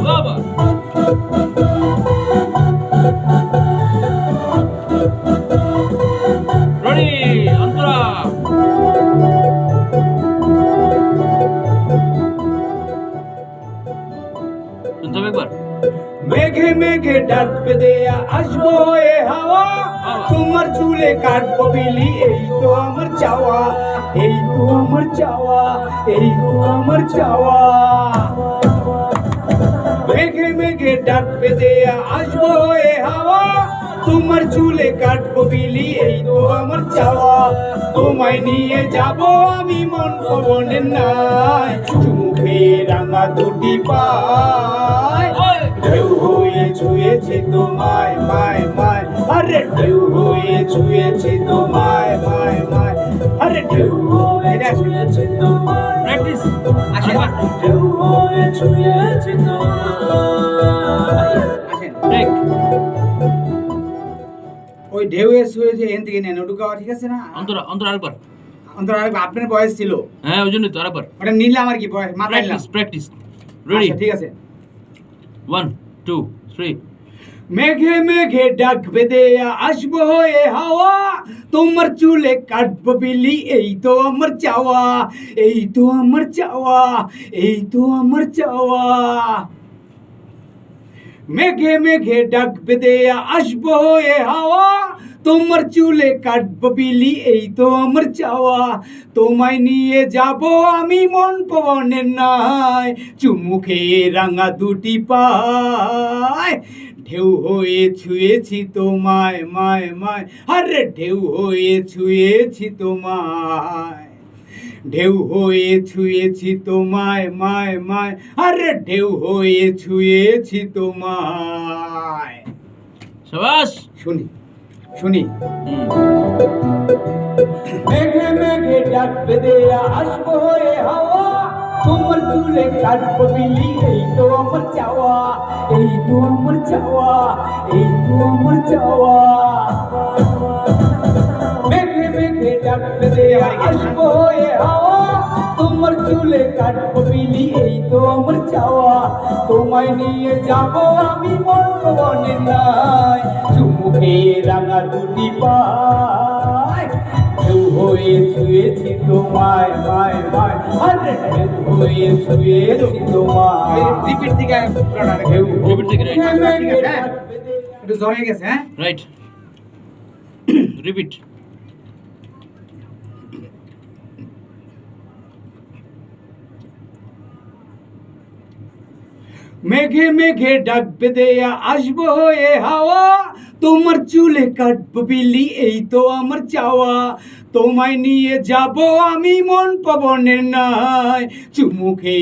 Vamos! মেঘে ডাকবে দেয়া আসব এ হাওয়া। তোমার চুলে কাটবো বিলি এই তো আমার চাওয়া এই তো আমার চাওয়া এই তো আমার চাওয়া। মেঘে মেঘে ডাকবে দেয়া আসব এ হাওয়া। তোমার চুলে কাটবো বিলি এই তো আমার চাওয়া। তোমায় নিয়ে যাব আমি মন পবনের নাই চুমুখে রাঙা দুটি পায়। ঢেউ ছুঁয়েছে তোমায় মায় মায়। আরে ঢেউ হয়ে ছুঁয়েছে তোমায় মায় মায়। আরে ঢেউ হয়ে ছুঁয়েছে তোমায় প্র্যাকটিস একবার ঢেউ হয়ে ছুঁয়েছে তোমায়। ব্রেক ওই ঢেউ এসে হয়েছে এখান থেকে নেন। ওটুকু ঠিক আছে না? অন্তরা অন্তরা আরেকবার। অন্তর আর আপনার বয়স ছিল। হ্যাঁ ওই জন্যই তো আরেকবার। ওটা নিলাম আর কি বয়স। মাথায় প্র্যাকটিস প্র্যাকটিস রেডি ঠিক আছে। ওয়ান টু থ্রি মেঘে মেঘে ডাকবে দেয়া আসব হয়ে হাওয়া তোমার চুলে কাটবো বিলি এই তো আমার চাওয়া এই তো আমার চাওয়া এই তো আমার চাওয়া মেঘে মেঘে ডাকবে দেয়া আসব এ হাওয়া। তোমার চুলে কাটবো বিলি, এই তো আমার চাওয়া। তোমায় নিয়ে যাব আমি মন পবনের নাই। চুমুখে রাঙা দুটি পায়। ঢেউ হয়ে ছুঁয়েছি তোমায়, মায় মায়। আরে ঢেউ হয়ে ছুঁয়েছি তোমায়। ঢেউ হয়ে ছুঁয়েছি তোমায় মায় মায়। আরে ঢেউ হয়ে ছুঁয়েছি তোমায়। শাবাশ শুনি শুনি। মেঘে মেঘে ডাকবে দেয়া আসব হয়ে হাওয়া। তোমার চুলে কাটবো বিলি এই তো আমার চাওয়া। এই তো আমার চাওয়া এই তো আমার চাওয়া। আসব হয়ে হাওয়া তোমার চুলে কাটবো বিলি এই তো আমার চাওয়া তোমায় নিয়ে যাব আমি মন বনে নাই চুমুকে রাঙা দুটি পায় ঢেউ হয়ে ছুঁয়েছি তোমায় মায় মায় আরে ঢেউ হয়ে ছুঁয়েছি তোমায় রিপিট থেকে ঢেউ Repeat থেকে, right. একটু জ্বর হয়ে গেছে হ্যাঁ রাইট রিপিট মেঘে মেঘে ডাকবে দেয়া আসব হয়ে হাওয়া। তোমার চুলে কাটব বিলি, এই তো আমার চাওয়া। তোমায় নিয়ে যাব আমি মন পবনের নাই। চুমুখে